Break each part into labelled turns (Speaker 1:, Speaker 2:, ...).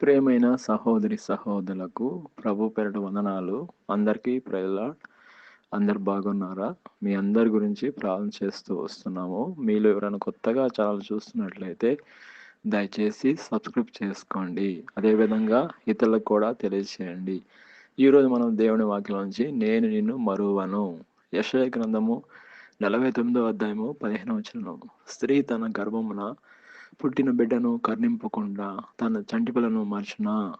Speaker 1: ప్రేమైన సహోదరి సహోదరులకు ప్రభు పెరటి వందనాలు. అందరికీ ప్రజల అందరు బాగున్నారా? మీ అందరి గురించి ప్రార్థన చేస్తూ వస్తున్నాము. మీలో ఎవరైనా కొత్తగా ఛానల్ చూస్తున్నట్లయితే దయచేసి సబ్స్క్రైబ్ చేసుకోండి. అదేవిధంగా ఇతరులకు కూడా తెలియజేయండి. ఈరోజు మనం దేవుని వాక్యం నుంచి నేను నిన్ను మరువను. యశయ గ్రంథము నలభై తొమ్మిదో అధ్యాయము పదిహేను వచ్చిన స్త్రీ తన గర్భమున పుట్టిన బిడ్డను కర్ణింపకుండా తన చంటి పిల్లను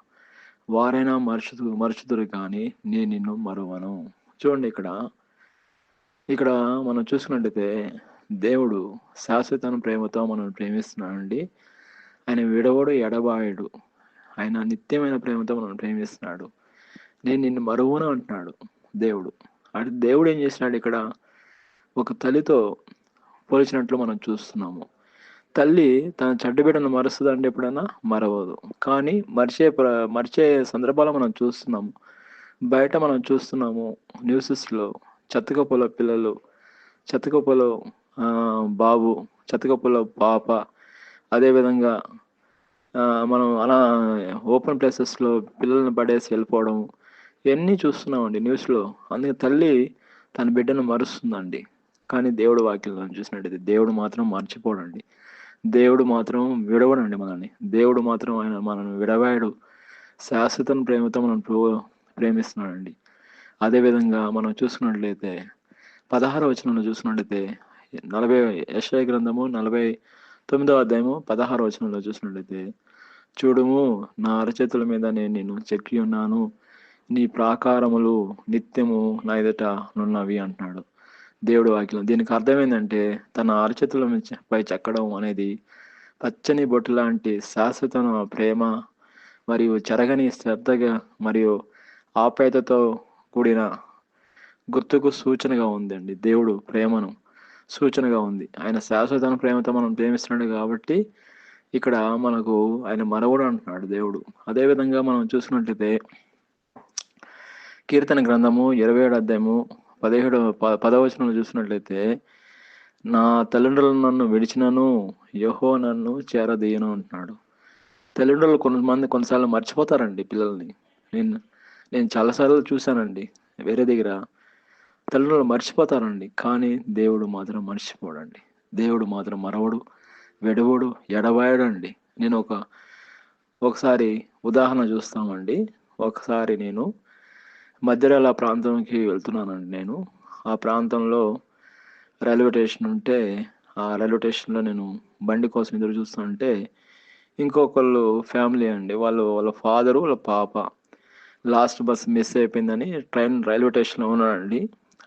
Speaker 1: వారైనా మరుచుదు మరుచుదురు కానీ నేను నిన్ను మరువను. చూడండి ఇక్కడ. ఇక్కడ మనం చూసుకున్నట్టయితే దేవుడు శాశ్వతన ప్రేమతో మనం ప్రేమిస్తున్నాడండి. ఆయన విడవడు ఎడబాయుడు. ఆయన నిత్యమైన ప్రేమతో మనం ప్రేమిస్తున్నాడు. నేను నిన్ను మరువును అంటున్నాడు దేవుడు. అంటే దేవుడు ఏం చేసినాడు ఇక్కడ? ఒక తల్లితో పోల్చినట్లు మనం చూస్తున్నాము. తల్లి తన చెడ్డ బిడ్డను మరుస్తుందంటే ఎప్పుడైనా? మరవదు. కానీ మర్చే ప్ర మర్చే సందర్భాలు మనం చూస్తున్నాము. బయట మనం చూస్తున్నాము న్యూసెస్లో చెత్తకప్పుల పిల్లలు చెత్తకప్పులో బాబు చెత్తకప్పుల పాప అదేవిధంగా మనం అలా ఓపెన్ ప్లేసెస్లో పిల్లల్ని పడేసి వెళ్ళిపోవడం ఇవన్నీ చూస్తున్నామండి న్యూస్లో. అందుకే తల్లి తన బిడ్డను మరుస్తుందండి. కానీ దేవుడు వాక్యం చూసినట్టయితే దేవుడు మాత్రం మర్చిపోడండి. దేవుడు మాత్రం విడవడండి మనల్ని. దేవుడు మాత్రం ఆయన మనల్ని విడవాడు శాశ్వత ప్రేమతో మనం ప్రేమిస్తున్నాడండి. అదేవిధంగా మనం చూసుకున్నట్లయితే పదహార వచనంలో చూసినట్లయితే నలభై యశయ గ్రంథము నలభై తొమ్మిదో అధ్యాయము పదహార వచనంలో చూసినట్లయితే చూడుము నా అరచేతుల మీద నేను నిన్ను చెక్కి ఉన్నాను. నీ ప్రాకారములు నిత్యము నా ఎదుట నున్నవి అంటున్నాడు. దేవుడు వాక్యం దీనికి అర్థం ఏంటంటే తన అరచేతుల పై చెక్కడం అనేది పచ్చని బొట్టు లాంటి శాశ్వత ప్రేమ మరియు చెరగని శ్రద్ధగా మరియు ఆప్యాయతతో కూడిన గుర్తుకు సూచనగా ఉందండి. దేవుడు ప్రేమను సూచనగా ఉంది. ఆయన శాశ్వత ప్రేమతో మనం ప్రేమిస్తున్నాడు కాబట్టి ఇక్కడ మనకు ఆయన మరవడు అంటున్నాడు దేవుడు. అదేవిధంగా మనం చూసినట్లయితే కీర్తన గ్రంథము ఇరవై ఏడు అధ్యాయము పదిహేడు ప పదవచనంలో చూసినట్లయితే నా తల్లిదండ్రులు నన్ను విడిచినను యహో నన్ను చేరదీయను అంటున్నాడు. తల్లిదండ్రులు కొంతమంది కొన్నిసార్లు మర్చిపోతారండి పిల్లల్ని. నేను నేను చాలాసార్లు చూశానండి వేరే దగ్గర. తల్లిదండ్రులు మర్చిపోతారండి కానీ దేవుడు మాత్రం మర్చిపోడండి. దేవుడు మాత్రం మరవడు వెడవడు ఎడవాయడు నేను ఒక ఒకసారి ఉదాహరణ చూస్తామండి. ఒకసారి నేను మధ్యరాల ప్రాంతంకి వెళ్తున్నానండి నేను? ఆ ప్రాంతంలో రైల్వే స్టేషన్ ఉంటే ఆ రైల్వే స్టేషన్లో నేను బండి కోసం ఎదురు చూస్తుంటే ఇంకొకళ్ళు ఫ్యామిలీ అండి. వాళ్ళు వాళ్ళ ఫాదరు వాళ్ళ పాప. లాస్ట్ బస్ మిస్ అయిపోయిందని ట్రైన్ రైల్వే స్టేషన్లో ఉన్నాడండి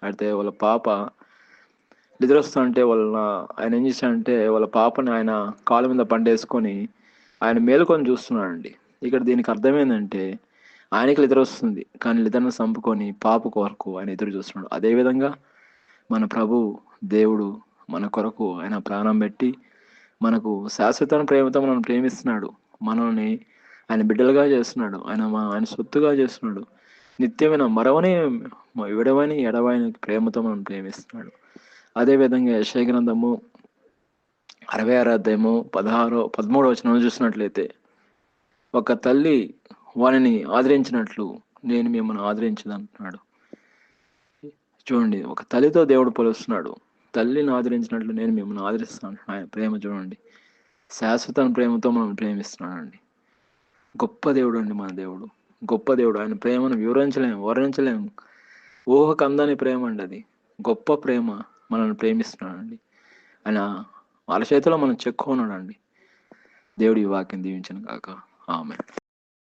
Speaker 1: అయితే వాళ్ళ పాప నిద్రొస్తుంటే వాళ్ళ ఆయన ఏం చేశాడంటే వాళ్ళ పాపని ఆయన కాళ్ళ మీద పండేసుకొని ఆయన మేలుకొని చూస్తున్నాడండి. ఇక్కడ దీనికి అర్థమైందంటే ఆయనకి నిద్ర వస్తుంది కానీ నిద్రను చంపుకొని పాప కొరకు ఆయన ఎదురు చూస్తున్నాడు. అదేవిధంగా మన ప్రభు దేవుడు మన కొరకు ఆయన ప్రాణం పెట్టి మనకు శాశ్వత ప్రేమతో మనం ప్రేమిస్తున్నాడు. మనల్ని ఆయన బిడ్డలుగా చేస్తున్నాడు. ఆయన మా ఆయన సొత్తుగా చేస్తున్నాడు. నిత్యమైన మరవని విడవని ఎడవని ప్రేమతో మనం ప్రేమిస్తున్నాడు. అదేవిధంగా యశయ గ్రంథము అరవై ఆరు అధ్యాయము పదహారో పదమూడో వచనంలో చూసినట్లయితే ఒక తల్లి వానిని ఆదరించినట్లు నేను మిమ్మల్ని ఆదరించదంటున్నాడు చూడండి ఒక తల్లితో దేవుడు పోలుస్తున్నాడు. తల్లిని ఆదరించినట్లు నేను మిమ్మల్ని ఆదరిస్తాను. ఆయన ప్రేమ చూడండి. శాశ్వత ప్రేమతో మనం ప్రేమిస్తున్నాడండి. గొప్ప దేవుడు అండి మన దేవుడు. గొప్ప దేవుడు. ఆయన ప్రేమను వివరించలేము వర్ణించలేము ఊహకు అందని ప్రేమ అండి అది. గొప్ప ప్రేమ మనల్ని ప్రేమిస్తున్నాడండి. ఆయన వాళ్ళ చేతిలో మనం చెక్కున్నాడండి. దేవుడి వాక్యం దీవించను కాక ఆమె